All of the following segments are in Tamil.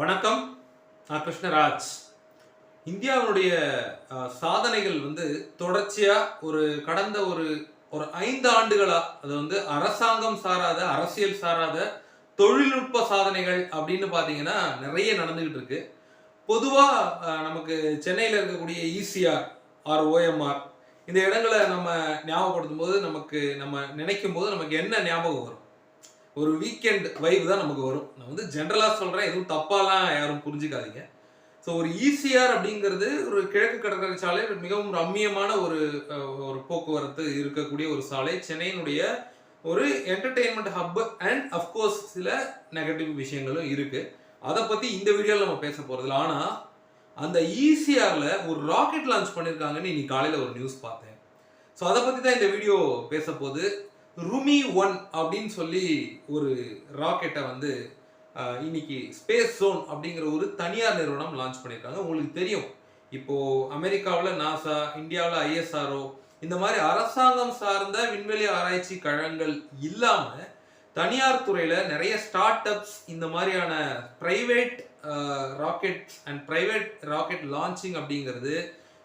வணக்கம். நான் கிருஷ்ணராஜ். இந்தியாவுடைய சாதனைகள் வந்து தொடர்ச்சியாக ஒரு கடந்த ஒரு ஒரு ஐந்து ஆண்டுகளாக அது வந்து அரசாங்கம் சாராத அரசியல் சாராத தொழில்நுட்ப சாதனைகள் அப்படின்னு பார்த்தீங்கன்னா நிறைய நடந்துக்கிட்டு இருக்கு. பொதுவாக நமக்கு சென்னையில் இருக்கக்கூடிய இசிஆர் ஆர் ஓஎம்ஆர் இந்த இடங்களை நம்ம ஞாபகப்படுத்தும் போது நமக்கு நம்ம நினைக்கும் போது நமக்கு என்ன ஞாபகம் வரும்? ஒரு வீக்கெண்ட் வைவ் தான் நமக்கு வரும். நான் வந்து ஜென்ரலாக சொல்கிறேன் எதுவும் தப்பாலாம் யாரும் புரிஞ்சுக்காதீங்க. ஸோ ஒரு ஈசிஆர் அப்படிங்கிறது ஒரு கிழக்கு கடற்கரை சாலை மிகவும் ரம்மியமான ஒரு ஒரு போக்குவரத்து இருக்கக்கூடிய ஒரு சாலை. சென்னையினுடைய ஒரு entertainment hub and of course சில நெகட்டிவ் விஷயங்களும் இருக்குது அதை பற்றி இந்த வீடியோவில் நம்ம பேச போகிறதில்ல ஆனால் அந்த ஈசிஆரில் ஒரு ராக்கெட் லான்ச் பண்ணியிருக்காங்கன்னு இன்னைக்கு காலையில் ஒரு நியூஸ் பார்த்தேன். ஸோ அதை பற்றி தான் இந்த வீடியோ பேச போகுது. ருமி ஒன் அப்படின்னு சொல்லி ஒரு ராக்கெட்டை வந்து இன்னைக்கு ஸ்பேஸ் ஜோன் அப்படிங்கிற ஒரு தனியார் நிறுவனம் லான்ச் பண்ணியிருக்காங்க. உங்களுக்கு தெரியும். இப்போது அமெரிக்காவில் நாசா இந்தியாவில் ஐஎஸ்ஆர்ஓ இந்த மாதிரி அரசாங்கம் சார்ந்த விண்வெளி ஆராய்ச்சி கழகங்கள் இல்லாமல் தனியார் துறையில் நிறைய ஸ்டார்ட் அப்ஸ் இந்த மாதிரியான private rockets and private rocket launching அப்படிங்கிறது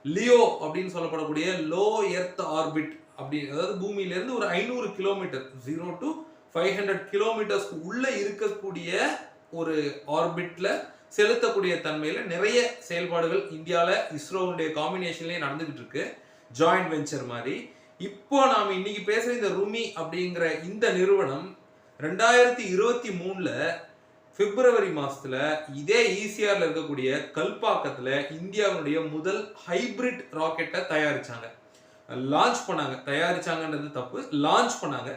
லியோ அப்படின்னு சொல்லப்படக்கூடிய லோ எர்த் ஆர்பிட் அப்படி அதாவது பூமியிலேருந்து ஒரு ஐநூறு kilometre zero to five hundred கிலோமீட்டர்ஸ்க்கு உள்ளே இருக்கக்கூடிய ஒரு ஆர்பிட்டில் செலுத்தக்கூடிய தன்மையில் நிறைய செயல்பாடுகள் இந்தியாவில் இஸ்ரோவுடைய காம்பினேஷன்லேயே நடந்துகிட்டு இருக்கு. ஜாயிண்ட் வெஞ்சர் மாதிரி. இப்போ நாம் இன்னைக்கு பேசுகிற இந்த ருமி அப்படிங்கிற இந்த நிறுவனம் ரெண்டாயிரத்தி இருபத்தி மூணில் பிப்ரவரி மாதத்தில் இதே ஈசிஆரில் இருக்கக்கூடிய கல்பாக்கத்தில் இந்தியாவுடைய முதல் ஹைபிரிட் ராக்கெட்டை தயாரித்தாங்க லான்ச் பண்ணாங்க. தயாரிச்சாங்கன்றது தப்பு. லான்ச் பண்ணாங்க.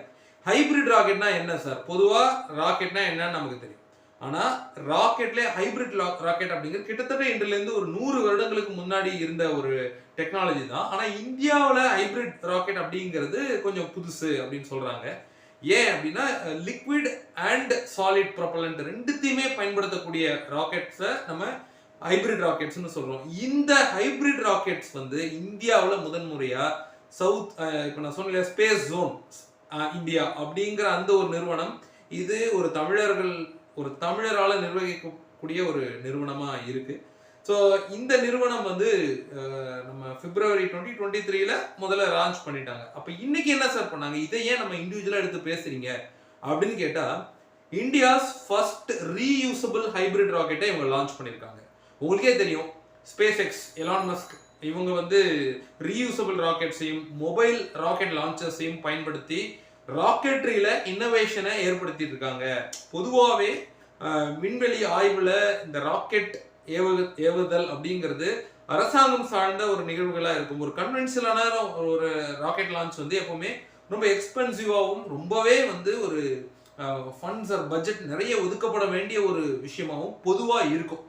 ஹைபிரிட் ராக்கெட்னா என்ன சார் பொதுவாக ராக்கெட்னா என்னன்னு நமக்கு தெரியும். ஆனால் ராக்கெட்லேயே ஹைபிரிட் ராக்கெட் அப்படிங்கிறது கிட்டத்தட்ட இன்றிலேருந்து ஒரு நூறு வருடங்களுக்கு முன்னாடி இருந்த ஒரு டெக்னாலஜி தான். ஆனால் இந்தியாவில் ஹைபிரிட் ராக்கெட் அப்படிங்கிறது கொஞ்சம் புதுசு அப்படின்னு சொல்கிறாங்க ஏன் அப்படின்னா லிக்விட் அண்ட் சாலிட் ப்ரொப்பலண்ட் ரெண்டுத்தையுமே பயன்படுத்தக்கூடிய ராக்கெட்ஸை நம்ம ஹைபிரிட் ராக்கெட்ஸ்னு சொல்கிறோம் இந்த ஹைபிரிட் ராக்கெட்ஸ் வந்து இந்தியாவில் முதன்முறையாக சவுத் இப்போ நான் சொன்ன ஸ்பேஸ் ஜோன் இந்தியா அப்படிங்கிற அந்த ஒரு நிறுவனம் இது ஒரு தமிழர்கள் ஒரு தமிழரால் நிர்வகிக்கக்கூடிய ஒரு நிறுவனமாக இருக்குது ஸோ இந்த நிறுவனம் வந்து நம்ம பிப்ரவரி டுவெண்ட்டி டுவெண்ட்டி த்ரீல முதல்ல லான்ச் பண்ணிட்டாங்க. அப்போ இன்னைக்கு என்ன சார் பண்ணாங்க? இதை ஏன் நம்ம இண்டிவிஜுவலாக எடுத்து பேசுறீங்க? அப்படின்னு கேட்டால் இந்தியாஸ் ஃபர்ஸ்ட் ரீயூசபிள் ஹைபிரிட் ராக்கெட்டை இவங்க லான்ச் பண்ணியிருக்காங்க உங்களுக்கே தெரியும் ஸ்பேஸ் எக்ஸ் எலான் மஸ்க் இவங்க வந்து ரீயூசபிள் ராக்கெட்ஸையும் மொபைல் ராக்கெட் லான்ச்சர்ஸையும் பயன்படுத்தி ராக்கெட்ரியில் இன்னோவேஷனை ஏற்படுத்திட்டு இருக்காங்க. பொதுவாகவே விண்வெளி ஆய்வில் இந்த ராக்கெட் ஏவு ஏவுதல் அப்படிங்கிறது அரசாங்கம் சார்ந்த ஒரு நிகழ்வுகளாக இருக்கும். ஒரு கன்வென்ஷனலான ஒரு ராக்கெட் லான்ச் வந்து எப்போவுமே ரொம்ப எக்ஸ்பென்சிவாகவும் ரொம்பவே வந்து ஒரு ஃபண்ட்ஸ் ஆர் பட்ஜெட் நிறைய ஒதுக்கப்பட வேண்டிய ஒரு விஷயமாகவும் பொதுவாக இருக்கும்.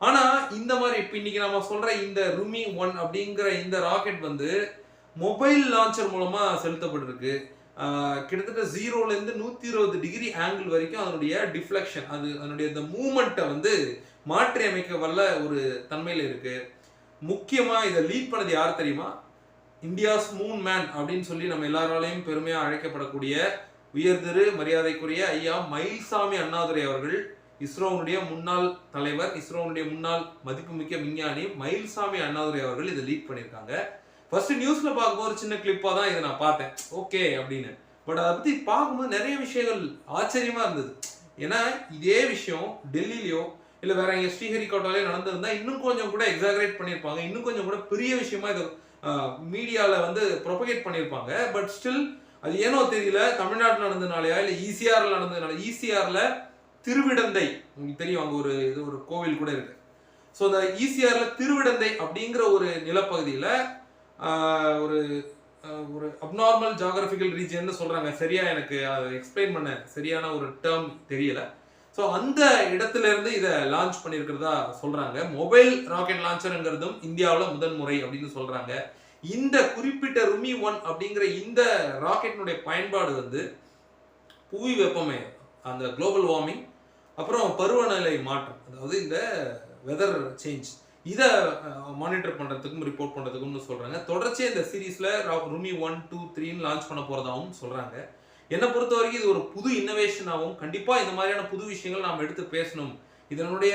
ஆனா இந்த மாதிரி இப்போ இன்னைக்கு நம்ம சொல்ற இந்த ருமி ஒன் அப்படிங்கிற இந்த ராக்கெட் வந்து மொபைல் லான்ச்சர் மூலமா செலுத்தப்பட்டிருக்கு. கிட்டத்தட்ட ஜீரோல இருந்து நூத்தி இருபது டிகிரி ஆங்கிள் வரைக்கும் அதனுடைய டிஃப்ளெக்ஷன் அது அதனுடைய இந்த மூமெண்ட்டை வந்து மாற்றி அமைக்க வல்ல ஒரு தன்மையில இருக்கு. முக்கியமா இதை லீட் பண்ணது யார் தெரியுமா? இந்தியாஸ் மூன் மேன் அப்படின்னு சொல்லி நம்ம எல்லாராலையும் பெருமையா அழைக்கப்படக்கூடிய உயர்திரு மரியாதைக்குரிய ஐயா மயில்சாமி அண்ணாதுரை அவர்கள். இஸ்ரோனுடைய முன்னாள் தலைவர் இஸ்ரோனுடைய முன்னாள் மதிப்புமிக்க விஞ்ஞானி மயில்சாமி அண்ணாதுரை அவர்கள் இதை லீட் பண்ணியிருக்காங்க. ஃபர்ஸ்ட் நியூஸ்ல பார்க்கும்போது ஒரு சின்ன கிளிப்பாக தான் இதை நான் பார்த்தேன். ஓகே அப்படின்னு. பட் அதை பத்தி பார்க்கும்போது நிறைய விஷயங்கள் ஆச்சரியமா இருந்தது. ஏன்னா இதே விஷயம் டெல்லியிலயோ இல்லை வேற எங்க ஸ்ரீஹரிகோட்டாலே நடந்திருந்தா இன்னும் கொஞ்சம் கூட எக்ஸாகரேட் பண்ணியிருப்பாங்க. இன்னும் கொஞ்சம் கூட பெரிய விஷயமா இதை மீடியாவில் வந்து ப்ரொபகேட் பண்ணியிருப்பாங்க. பட் ஸ்டில் அது ஏனோ தெரியல. தமிழ்நாட்டில் நடந்ததுனாலயா இல்லை ஈசிஆரில் நடந்ததுனால ஈசிஆரில் திருவிடந்தை. உங்களுக்கு தெரியும் அங்கே ஒரு இது ஒரு கோவில் கூட இருக்கு. ஸோ அந்த ஈசிஆரில் திருவிடந்தை அப்படிங்கிற ஒரு நிலப்பகுதியில் ஒரு ஒரு அப்நார்மல் ஜாகிரபிக்கல் ரீஜன் சொல்கிறாங்க சரியா எனக்கு அதை எக்ஸ்பிளைன் பண்ண சரியான ஒரு டேர்ம் தெரியல. ஸோ அந்த இடத்துலேருந்து இதை லான்ச் பண்ணியிருக்கிறதா சொல்கிறாங்க மொபைல் ராக்கெட் லான்ச்சருங்கிறதும் இந்தியாவில் முதல் முறை அப்படின்னு சொல்கிறாங்க இந்த குறிப்பிட்ட ருமி ஒன் அப்படிங்கிற இந்த ராக்கெட்டினுடைய பயன்பாடு வந்து புவி வெப்பமயம் அந்த குளோபல் வார்மிங் அப்புறம் பருவநிலை மாற்றம். அதாவது இந்த வெதர் சேஞ்ச் இதை மானிட்டர் பண்ணுறதுக்கும் ரிப்போர்ட் பண்ணுறதுக்கும்னு சொல்கிறாங்க தொடர்ச்சியாக இந்த சீரீஸில் ரூமி ஒன் டூ த்ரீன்னு லான்ச் பண்ண போகிறதாகவும் சொல்கிறாங்க என்னை பொறுத்த வரைக்கும் இது ஒரு புது இன்னோவேஷனாகவும் கண்டிப்பாக இந்த மாதிரியான புது விஷயங்கள் நாம் எடுத்து பேசணும். இதனுடைய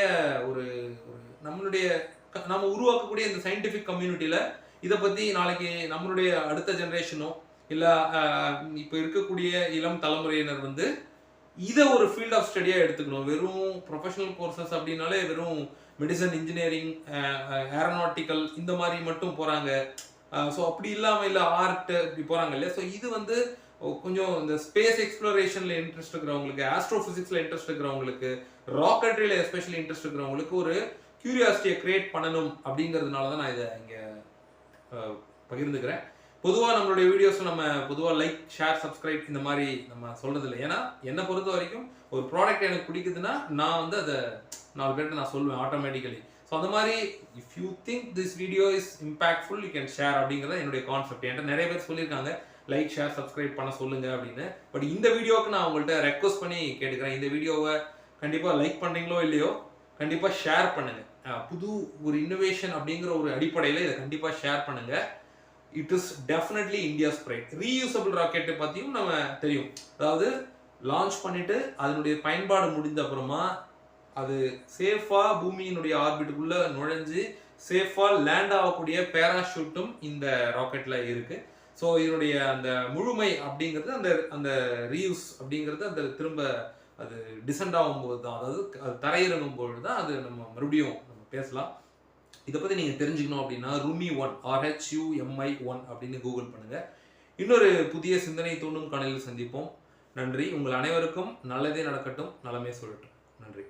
ஒரு ஒரு நம்மளுடைய க- நம்ம உருவாக்கக்கூடிய இந்த சயின்டிஃபிக் கம்யூனிட்டியில் இதை பற்றி நாளைக்கு நம்மளுடைய அடுத்த ஜென்ரேஷனோ இல்லை இப்போ இருக்கக்கூடிய இளம் தலைமுறையினர் வந்து இதை ஒரு ஃபீல்ட் ஆஃப் ஸ்டடியாக எடுத்துக்கணும். வெறும் ப்ரொஃபஷனல் கோர்சஸ் அப்படின்னாலே வெறும் மெடிசன் இன்ஜினியரிங் ஏரோனாட்டிக்கல் இந்த மாதிரி மட்டும் போகிறாங்க ஸோ அப்படி இல்லாமல் இல்லை ஆர்ட் இப்படி போகிறாங்க இல்லையா? ஸோ இது வந்து கொஞ்சம் இந்த ஸ்பேஸ் எக்ஸ்ப்ளோரேஷனில் இன்ட்ரெஸ்ட் இருக்கிறவங்களுக்கு ஆஸ்ட்ரோஃபிசிக்ஸில் இன்ட்ரெஸ்ட் இருக்கிறவங்களுக்கு ராக்கெட்ரியில் எஸ்பெஷலி இன்ட்ரெஸ்ட் இருக்கிறவங்களுக்கு ஒரு கியூரியாசிட்டியை க்ரியேட் பண்ணணும் அப்படிங்கிறதுனால தான் நான் இதை இங்கே பகிர்ந்துக்கிறேன். பொதுவாக நம்மளுடைய வீடியோஸை நம்ம பொதுவாக லைக் ஷேர் சப்ஸ்கிரைப் இந்த மாதிரி நம்ம சொல்கிறதில்ல இல்லை ஏன்னா என்னை பொறுத்த வரைக்கும் ஒரு ப்ராடக்ட் எனக்கு பிடிக்குதுன்னா நான் வந்து அதை நாலு பேர்கிட்ட நான் சொல்லுவேன் ஆட்டோமேட்டிக்கலி ஸோ அந்த மாதிரி if you think this video is impactful you can share அப்படிங்கிறத என்னுடைய கான்செப்ட் என்கிட்ட நிறைய பேர் சொல்லியிருக்காங்க லைக் ஷேர் சப்ஸ்கிரைப் பண்ண சொல்லுங்க அப்படின்னு. பட் இந்த வீடியோவுக்கு நான் உங்கள்கிட்ட ரெக்வஸ்ட் பண்ணி கேட்டுக்கிறேன். இந்த வீடியோவை கண்டிப்பாக லைக் பண்ணுறீங்களோ இல்லையோ கண்டிப்பாக ஷேர் பண்ணுங்கள் புது ஒரு இன்னோவேஷன் அப்படிங்கிற ஒரு அடிப்படையில் இதை கண்டிப்பாக ஷேர் பண்ணுங்கள் it is definitely India spray reusable ராக்கெட்டை பற்றியும் நம்ம தெரியும். அதாவது லான்ச் பண்ணிட்டு அதனுடைய பயன்பாடு முடிந்த அப்புறமா அது சேஃபாக பூமியினுடைய ஆர்பிட்டுக்குள்ளே நுழைஞ்சு சேஃபாக லேண்ட் ஆகக்கூடிய பேராஷூட்டும் இந்த ராக்கெட்டில் இருக்குது ஸோ இதனுடைய அந்த முழுமை அப்படிங்கிறது அந்த அந்த ரீயூஸ் அப்படிங்கிறது அந்த திரும்ப அது டிசெண்ட் ஆகும்போது தான் அதாவது அது தரையிறங்கும் பொழுது தான் அது நம்ம மறுபடியும் நம்ம பேசலாம். இதை பற்றி நீங்கள் தெரிஞ்சுக்கணும் அப்படின்னா Rhumi one R H U M I one அப்படின்னு கூகுள் பண்ணுங்கள் இன்னொரு புதிய சிந்தனை தூண்டும் காணொலியில் சந்திப்போம். நன்றி. உங்கள் அனைவருக்கும் நல்லதே நடக்கட்டும். நலமே சொல்லட்டும். நன்றி.